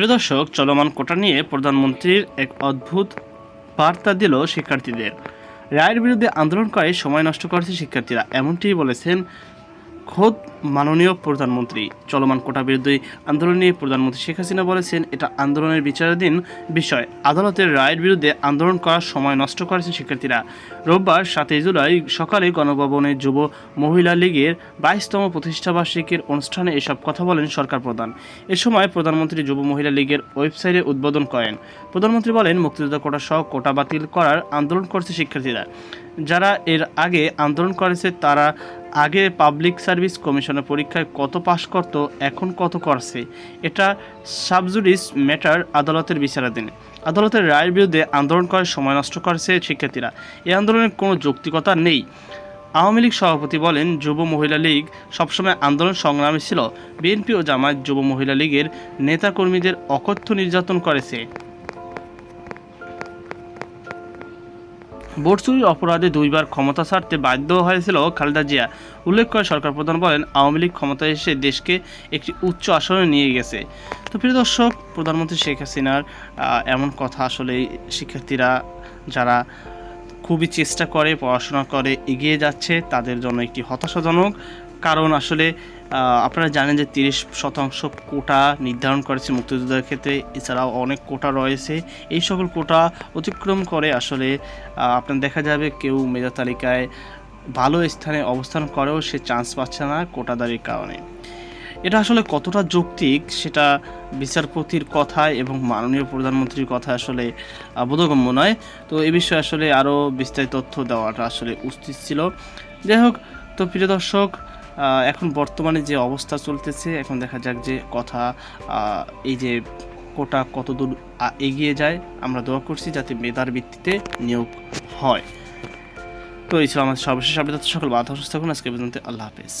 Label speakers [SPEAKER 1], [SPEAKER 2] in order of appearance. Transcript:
[SPEAKER 1] প্রিয় দর্শক, চলমান কোটা নিয়ে প্রধানমন্ত্রীর এক অদ্ভুত বার্তা দিল শিক্ষার্থীদের। রায়ের বিরুদ্ধে আন্দোলন করে সময় নষ্ট করেছে শিক্ষার্থীরা এমনটি বলেছেন খোদ মাননীয় প্রধানমন্ত্রী। চলমান কোটা বিরুদ্ধে আন্দোলন নিয়ে প্রধানমন্ত্রী শেখ হাসিনা বলেছেন, এটা আন্দোলনের বিচারাধীন বিষয়। আদালতের রায়ের বিরুদ্ধে আন্দোলন করার সময় নষ্ট করেছে শিক্ষার্থীরা। রোববার সাতই জুলাই সকালে গণভবনে যুব মহিলা লীগের বাইশতম প্রতিষ্ঠাবার্ষিকীর অনুষ্ঠানে এসব কথা বলেন সরকার প্রধান। এ সময় প্রধানমন্ত্রী যুব মহিলা লীগের ওয়েবসাইটে উদ্বোধন করেন। প্রধানমন্ত্রী বলেন, মুক্তিযোদ্ধা কোটা সহ কোটা বাতিল করার আন্দোলন করছে শিক্ষার্থীরা। যারা এর আগে আন্দোলন করেছে, তারা আগে পাবলিক সার্ভিস কমিশনের পরীক্ষায় কত পাশ করত, এখন কত করছে? এটা সাবজুডিস ম্যাটার আদালতের বিচারাধীন। আদালতের রায়ের বিরুদ্ধে আন্দোলন করার সময় নষ্ট করেছে শিক্ষার্থীরা। এই আন্দোলনের কোনো যৌক্তিকতা নেই। আওয়ামী লীগ সভাপতি বলেন, যুব মহিলা লীগ সবসময় আন্দোলন সংগ্রামী ছিল। বিএনপি ও জামায়াত যুব মহিলা লীগের নেতাকর্মীদের অকথ্য নির্যাতন করেছে। ভোট চুরির অপরাধে দুইবার ক্ষমতা ছাড়তে বাধ্য হয়েছিল খালেদা জিয়া। উল্লেখ করে সরকার প্রধান বলেন, আওয়ামী লীগ ক্ষমতা এসে দেশকে একটি উচ্চ আসনে নিয়ে গেছে। তো প্রিয় দর্শক, প্রধানমন্ত্রী শেখ হাসিনার এমন কথা আসলে শিক্ষার্থীরা যারা খুবই চেষ্টা করে, পড়াশোনা করে এগিয়ে যাচ্ছে, তাদের জন্য একটি হতাশাজনক কারণ আসলে আপনারা জানেন যে তিরিশ শতাংশ কোটা নির্ধারণ করেছে মুক্তিযোদ্ধার ক্ষেত্রে, এছাড়াও অনেক কোটা রয়েছে। এই সকল কোটা অতিক্রম করে আসলে আপনার দেখা যাবে কেউ মেধা তালিকায় ভালো স্থানে অবস্থান করেও সে চান্স পাচ্ছে না কোটাদারির কারণে। এটা আসলে কতটা যৌক্তিক সেটা বিচারপতির কথায় এবং মাননীয় প্রধানমন্ত্রীর কথা আসলে বোধগম্য নয়। তো এ বিষয়ে আসলে আরও বিস্তারিত তথ্য দেওয়াটা আসলে উচিত ছিল। যাই হোক, তো প্রিয় দর্শক এখন বর্তমানে যে অবস্থা চলতেছে, এখন দেখা যাক যে কথা এই যে কোটা কতদূর এগিয়ে যায়, আমরা দোয়া করছি যাতে মেধার ভিত্তিতে নিয়োগ হয়। তো এই ছিল আমাদের সর্বশেষ আপডেট। সকল বাধা সুস্থ থাকুন। আজকে পর্যন্ত আল্লাহ হাফেজ।